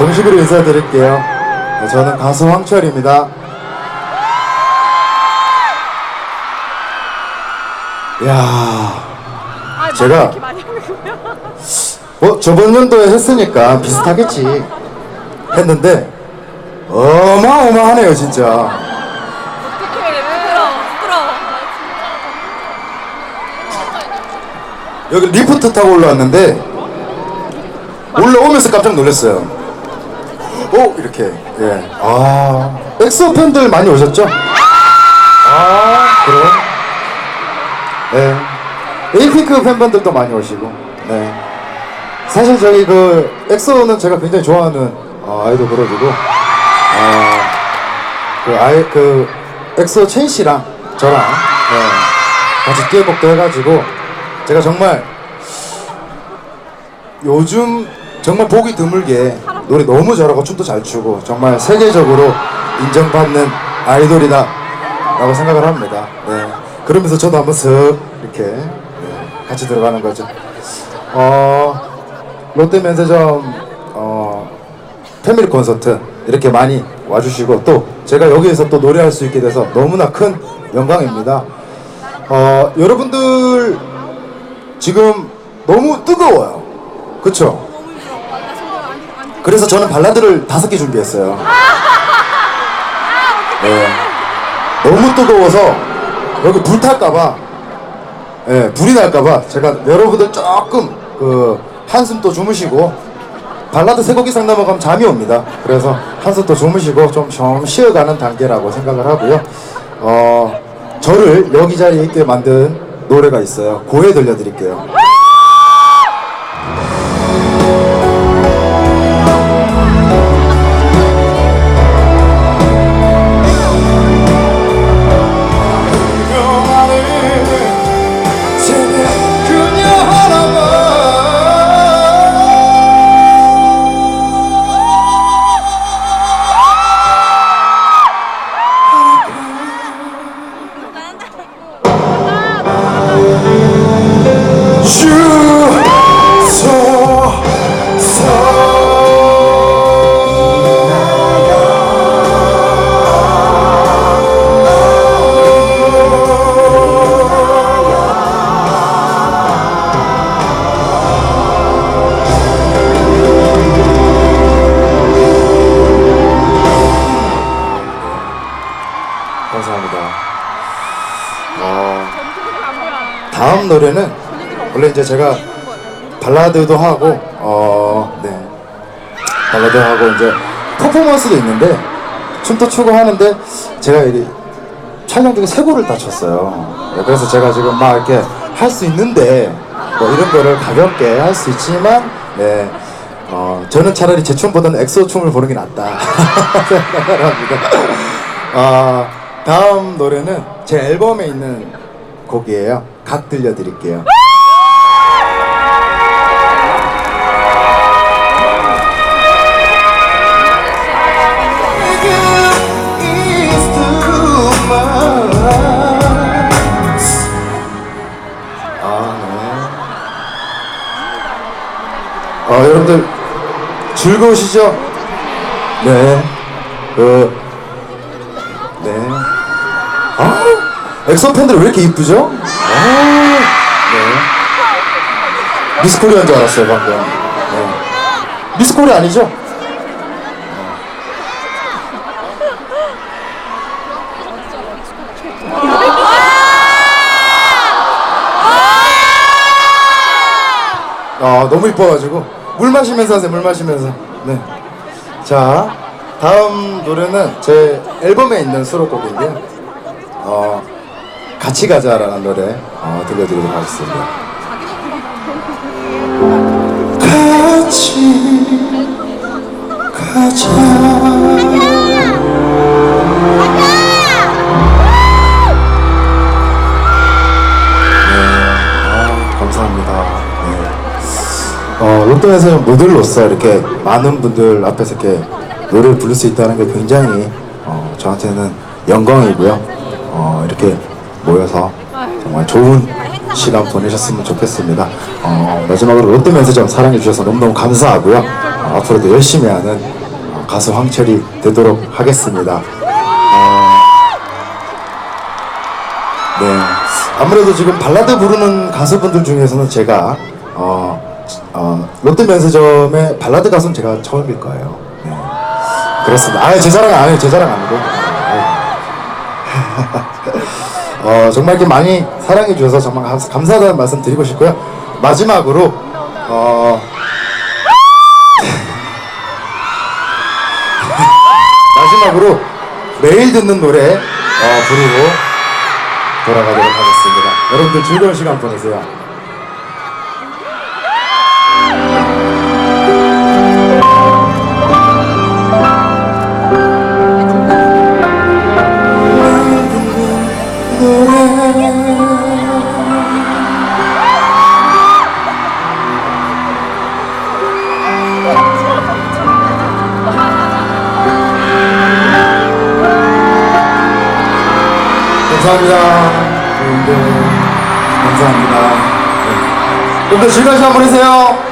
인사드릴게요. 네, 저는 가수 황철입니다. 야, 아, 제가-? 뭐 저번 연도에 했으니까 비슷하겠지 했는데 어마어마하네요 진짜. 여기 리프트 타고 올라왔는데 올라오면서 깜짝 놀랐어요. 오 이렇게 예. 아 엑소 팬들 많이 오셨죠? 아 그럼. 네. 에이핑크 팬분들도 많이 오시고. 네. 사실 저희 그 엑소는 제가 굉장히 좋아하는 어, 아이돌 그룹이고 어, 그 아이 그 엑소 첸 씨랑 저랑 네, 같이 듀엣곡도 해가지고 제가 정말 요즘 정말 보기 드물게 노래 너무 잘하고 춤도 잘 추고 정말 세계적으로 인정받는 아이돌이다 라고 생각을 합니다. 네. 그러면서 저도 한번 슥 이렇게 네, 같이 들어가는 거죠. 어, 롯데면세점 어, 패밀리 콘서트 이렇게 많이 와주시고 또 제가 여기에서 또 노래할 수 있게 돼서 너무나 큰 영광입니다. 어, 여러분들 지금 너무 뜨거워요. 그쵸? 그래서 저는 발라드를 다섯 개 준비했어요. 네. 너무 뜨거워서 여기 불 탈까봐, 예, 불이 날까봐 제가 여러분들 조금 그 한숨 또 주무시고 발라드 세 곡 이상 넘어가면 잠이 옵니다. 그래서 한숨 또 주무시고 좀, 좀 쉬어가는 단계라고 생각을 하고요. 어, 저를 여기 자리에 있게 만든 노래가 있어요. 고해 들려드릴게요. 다음 노래는 원래 이제 제가 발라드도 하고 어, 네. 발라드 하고 이제 퍼포먼스도 있는데 춤도 추고 하는데 제가 이게 촬영 중에 세고를 다쳤어요. 네, 그래서 제가 지금 막 이렇게 할 수 있는데 뭐 이런 거를 가볍게 할 수 있지만 네. 어, 저는 차라리 제 춤보다는 엑소 춤을 보는 게 낫다 합니다. 아, 다음 노래는 제 앨범에 있는 곡이에요. 각 들려드릴게요. 아, 네. 어, 여러분들 즐거우시죠? 네. 그, 엑소 팬들 왜 이렇게 이쁘죠? 아, 네. 미스 코리아인 줄 알았어요, 방금. 네. 미스 코리아 아니죠? 아, 너무 이뻐가지고. 물 마시면서 하세요, 물 마시면서. 네. 자, 다음 노래는 제 앨범에 있는 수록곡인데요. 어, 같이 가자라는 노래 어, 들려드리도록 하겠습니다. 같이 가자. 아, 감사합니다. 네. 어, 롯데에서 모델로서 이렇게 많은 분들 앞에서 이렇게 노래를 부를 수 있다는 게 굉장히 어, 저한테는 영광이고요. 어, 이렇게 모여서 정말 좋은 시간 보내셨으면 좋겠습니다. 어, 마지막으로 롯데면세점 사랑해 주셔서 너무너무 감사하고요. 어, 앞으로도 열심히 하는 어, 가수 황철이 되도록 하겠습니다. 어, 네. 아무래도 지금 발라드 부르는 가수분들 중에서는 제가 어, 어, 롯데 면세점의 발라드 가수는 제가 처음일 거예요. 네. 그렇습니다. 아, 제 자랑 아니에요. 제 자랑 아니고. 어, 정말 이렇게 많이 사랑해 주셔서 정말 감- 감사하다는 말씀 드리고 싶고요. 마지막으로 어, 마지막으로 매일 듣는 노래 어, 부르고 돌아가도록 하겠습니다. 여러분들 즐거운 시간 보내세요. 감사합니다. 여러분들 감사합니다. 네. 여러분들 즐거운 시간 보내세요.